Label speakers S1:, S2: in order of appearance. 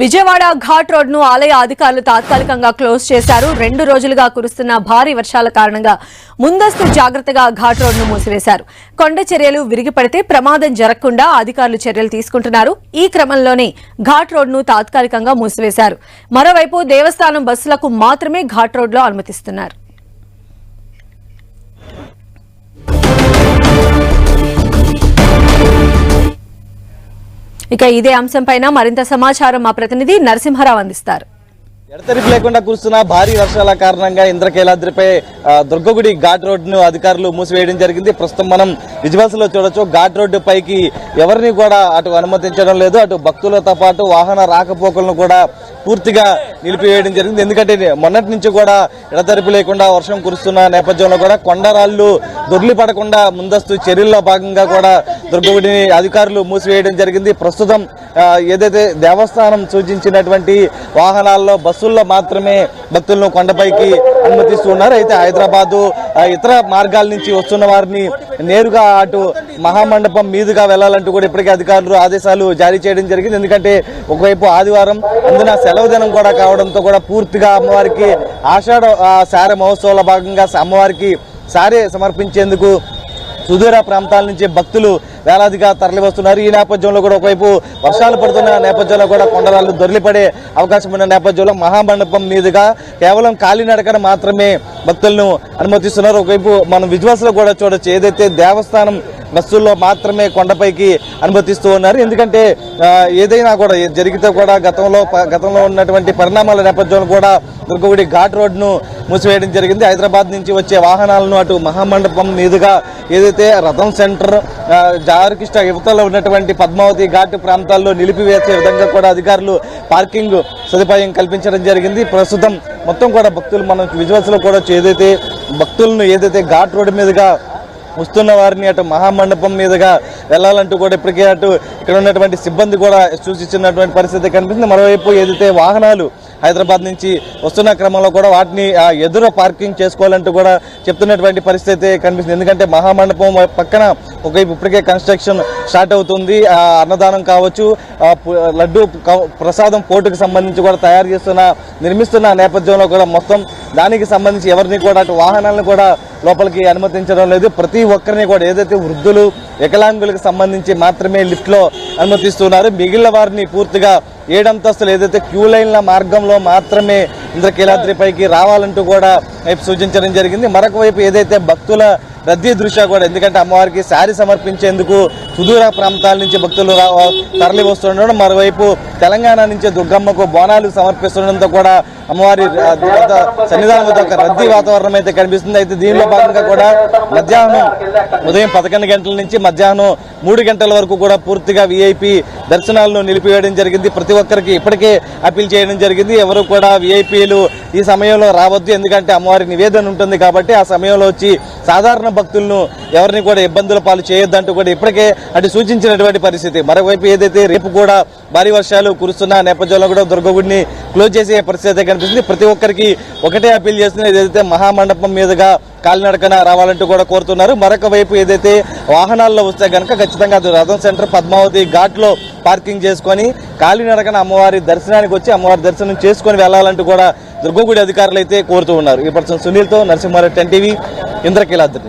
S1: విజయవాడ ఘాట్ రోడ్ను ఆలయ అధికారులు తాత్కాలికంగా క్లోజ్ చేశారు. రెండు రోజులుగా కురుస్తున్న భారీ వర్షాల కారణంగా ముందస్తు జాగ్రత్తగా ఘాట్ రోడ్ను మూసివేశారు. కొండ చర్యలు విరిగిపడితే ప్రమాదం జరగకుండా అధికారులు చర్యలు తీసుకుంటున్నారు. ఈ క్రమంలోనే ఘాట్ రోడ్ను తాత్కాలికంగా మూసివేశారు. మరోవైపు దేవస్థానం బస్సులకు మాత్రమే ఘాట్ రోడ్లో అనుమతిస్తున్నారు. ఇక ఇదే అంశంపైన మరింత సమాచారం మా ప్రతినిధి నరసింహారావు అందిస్తారు.
S2: ఎడతెరిపి లేకుండా కురుస్తున్న భారీ వర్షాల కారణంగా ఇంద్రకీలాద్రిపై దుర్గగుడి ఘాట్ రోడ్ను అధికారులు మూసివేయడం జరిగింది. ప్రస్తుతం మనం విజువల్స్లో చూడొచ్చు ఘాట్ రోడ్డు పైకి ఎవరిని కూడా అటు అనుమతించడం లేదు. అటు భక్తులతో పాటు వాహన రాకపోకలను కూడా పూర్తిగా నిలిపివేయడం జరిగింది. ఎందుకంటే మొన్నటి నుంచి కూడా ఎడతెరిపి లేకుండా వర్షం కురుస్తున్న నేపథ్యంలో కూడా కొండరాళ్ళు దొర్లి పడకుండా ముందస్తు చర్యల్లో భాగంగా కూడా దుర్గగుడిని అధికారులు మూసివేయడం జరిగింది. ప్రస్తుతం ఏదైతే దేవస్థానం సూచించినటువంటి వాహనాల్లో బస్సు బస్సుల్లో మాత్రమే భక్తులను కొండపైకి అనుమతిస్తున్నారు అయితే హైదరాబాదు ఇతర మార్గాల నుంచి వస్తున్న వారిని నేరుగా అటు మహామండపం మీదుగా వెళ్ళాలంటూ కూడా ఇప్పటికే అధికారులు ఆదేశాలు జారీ చేయడం జరిగింది. ఎందుకంటే ఒకవైపు ఆదివారం అందున సెలవు దినం కూడా కావడంతో కూడా పూర్తిగా అమ్మవారికి ఆషాఢ శార మహోత్సవాల భాగంగా అమ్మవారికి సారే సమర్పించేందుకు సుదూర ప్రాంతాల నుంచి భక్తులు వేలాదిగా తరలివస్తున్నారు. ఈ నేపథ్యంలో కూడా ఒకవైపు వర్షాలు పడుతున్న నేపథ్యంలో కూడా కొండరాళ్ళు దొరిలిపడే అవకాశం ఉన్న నేపథ్యంలో మహామండపం మీదుగా కేవలం కాలినడకన మాత్రమే భక్తులను అనుమతిస్తున్నారు. ఒకవైపు మనం విజువల్స్ కూడా చూడొచ్చు. ఏదైతే దేవస్థానం బస్సుల్లో మాత్రమే కొండపైకి అనుమతిస్తూ ఉన్నారు. ఎందుకంటే ఏదైనా కూడా జరిగితే కూడా గతంలో ప- గతంలో ఉన్నటువంటి పరిణామాల నేపథ్యంలో కూడా దుర్గగుడి ఘాట్ రోడ్ను మూసివేయడం జరిగింది. హైదరాబాద్ నుంచి వచ్చే వాహనాలను అటు మహామండపం మీదుగా ఏదైతే రథం సెంటర్ జారకిష్ట యువతలో ఉన్నటువంటి పద్మావతి ఘాట్ ప్రాంతాల్లో నిలిపివేసే విధంగా కూడా అధికారులు పార్కింగ్ సదుపాయం కల్పించడం జరిగింది. ప్రస్తుతం మొత్తం కూడా భక్తులు మనం విజువల్స్లో కూడా ఏదైతే భక్తులను ఏదైతే ఘాట్ రోడ్డు మీదుగా వస్తున్న వారిని అటు మహామండపం మీదుగా వెళ్ళాలంటూ కూడా ఇప్పటికే అటు ఇక్కడ ఉన్నటువంటి సిబ్బంది కూడా సూచించినటువంటి పరిస్థితి కనిపిస్తుంది. మరోవైపు ఏదైతే వాహనాలు హైదరాబాద్ నుంచి వస్తున్న క్రమంలో కూడా వాటిని ఆ, ఎదురు పార్కింగ్ చేసుకోవాలంటూ కూడా చెప్తున్నటువంటి పరిస్థితి కనిపిస్తుంది. ఎందుకంటే మహామండపం పక్కన ఒకవైపు ఇప్పటికే కన్స్ట్రక్షన్ స్టార్ట్ అవుతుంది. అన్నదానం కావచ్చు లడ్డు ప్రసాదం పోటుకు సంబంధించి కూడా తయారు చేస్తున్న నిర్మిస్తున్న నేపథ్యంలో కూడా మొత్తం దానికి సంబంధించి ఎవరిని కూడా అటు వాహనాలను కూడా లోపలికి అనుమతించడం లేదు. ప్రతి ఒక్కరిని కూడా ఏదైతే వృద్ధులు వికలాంగులకు సంబంధించి మాత్రమే లిఫ్ట్లో అనుమతిస్తున్నారు. మిగిలిన వారిని పూర్తిగా ఏడంతస్తులు ఏదైతే క్యూ లైన్ల మార్గంలో మాత్రమే ఇంద్రకీలాద్రిపైకి రావాలంటూ కూడా వైపు సూచించడం జరిగింది. మరొక వైపు ఏదైతే భక్తుల రద్దీ దృష్ట్యా కూడా. ఎందుకంటే అమ్మవారికి శారీ సమర్పించేందుకు సుదూర ప్రాంతాల నుంచి భక్తులు తరలి వస్తుండడం. మరోవైపు తెలంగాణ నుంచి దుర్గమ్మకు బోనాలు సమర్పిస్తుండడంతో కూడా అమ్మవారి సన్నిధానం వద్ద ఒక రద్దీ వాతావరణం అయితే కనిపిస్తుంది. అయితే దీనిలో భాగంగా కూడా మధ్యాహ్నం ఉదయం పదకొండు గంటల నుంచి మధ్యాహ్నం మూడు గంటల వరకు కూడా పూర్తిగా విఐపి దర్శనాలను నిలిపివేయడం జరిగింది. ప్రతి ఒక్కరికి ఇప్పటికే అప్పీల్ చేయడం జరిగింది. ఎవరు కూడా విఐపీలు ఈ సమయంలో రావద్దు. ఎందుకంటే అమ్మవారి నివేదన ఉంటుంది కాబట్టి ఆ సమయంలో వచ్చి సాధారణ భక్తులను ఎవరిని కూడా ఇబ్బందుల పాలు చేయొద్దంటూ కూడా ఇప్పటికే అటు సూచించినటువంటి పరిస్థితి. మరోవైపు ఏదైతే రేపు కూడా భారీ వర్షాలు కురుస్తున్న నేపథ్యంలో కూడా దుర్గగుడిని క్లోజ్ చేసే పరిస్థితి కనిపిస్తుంది. ప్రతి ఒక్కరికి ఒకటే అప్పీల్ చేస్తున్నది ఏదైతే మహామండపం మీదుగా కాలినడకన రావాలంటూ కూడా కోరుతున్నారు. మరొక వైపు ఏదైతే వాహనాల్లో వస్తే కనుక ఖచ్చితంగా రథం సెంటర్ పద్మావతి ఘాట్లో పార్కింగ్ చేసుకొని కాలినడకన అమ్మవారి దర్శనానికి వచ్చి అమ్మవారి దర్శనం చేసుకొని వెళ్ళాలంటూ కూడా దుర్గగుడి అధికారులు అయితే కోరుతూ ఉన్నారు. ఈ పర్సన్ సునీల్తో నరసింహారెడ్డి ఎన్టీవీ ఇంద్రకీలాద్రి.